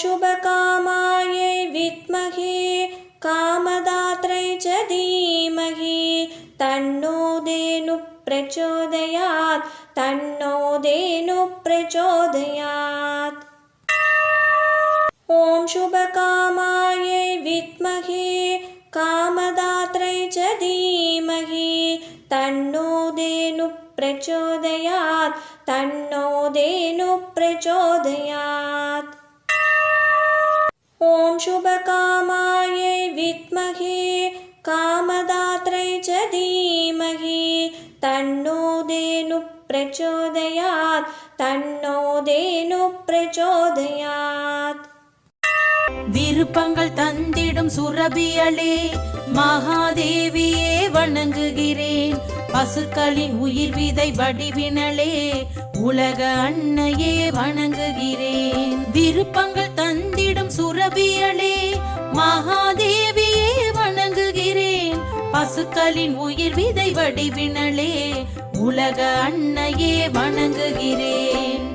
शुभकामायै विद्महे कामदात्रै च धीमहि। तन्नो धेनुः प्रचोदयात् तन्नो धेनुः प्रचोदयात्। ॐ शुभकामायै विद्महे कामदात्रै च धीमहि। तन्नो धेनुः प्रचोदयात् तन्नो धेनुः प्रचोदयात्। ॐ शुभकामायै विद्महे कामदात्रै च धीमहि तन्नो धेनुः प्रचोदयात् तन्नो धेनुः प्रचोदयात् விருப்பங்கள் தந்திடும் சுரபியளே மகாதேவியே வணங்குகிறேன் பசுக்களின் உயிர் விதை வடிவினளே உலக அன்னையே வணங்குகிறேன் விருப்பங்கள் தந்திடும் மகாதேவியே வணங்குகிறேன். பசுக்களின் உயிர் விதை வடிவினலே உலக அன்னையே வணங்குகிறேன்.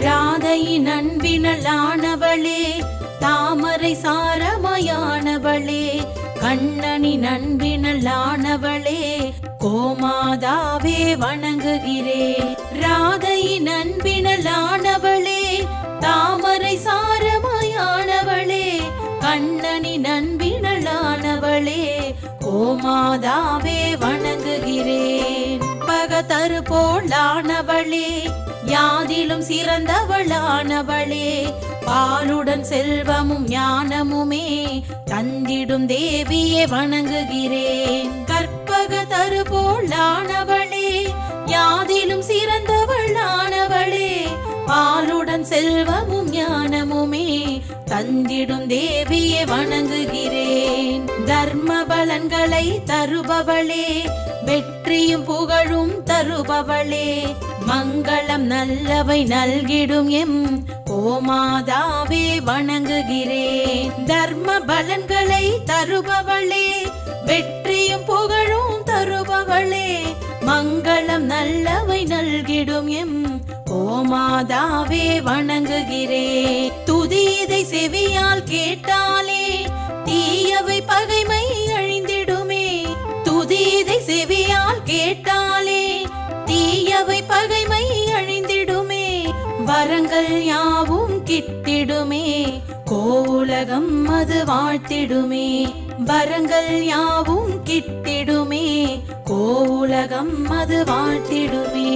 ராதையின் அன்பினலானவளே தாமரை சாரமயானவளே கண்ணனின் அன்பினலானவளே கோமாதாவே வணங்குகிறேன். ராதையின் அன்பினலானவளே தாமரை மாதாவே வணங்குகிறேன். பகதரு போலானவளே யாதிலும் சிறந்தவளானவளே பாலுடன் செல்வமும் ஞானமுமே தந்திடும் தேவியே வணங்குகிறேன். கற்பக தரு போலானவளே யாதிலும் சிறந்தவளானவளே பாலுடன் செல்வமும் ஞான ஞானமுமே தந்திடும் தேவியை வணங்குகிறேன். தர்ம பலன்களை தருபவளே வெற்றியும் புகழும் தருபவளே. மங்களம் நல்லவை நல்கிடும் எம் கோமாதாவே வணங்குகிறேன். தர்ம பலன்களை தருபவளே வெற்றியும் புகழும் தருபவளே. மங்களம் நல்லவை நல்கிடும் எம். கோமாதாவே வணங்குகிறேன் துதியதை செவியால் கேட்டாலே தீயவை பகைமை அழிந்திடுமே. துதியதை செவியால் கேட்டாலே தீயவை பகைமை அழிந்திடுமே. வரங்கள் யாவும் கிட்டிடுமே. கோவுலகம் அது வாழ்த்திடுமே. வரங்கள் யாவும் கிட்டிடுமே. ஓ உலகம் அது வாட்டிடுமே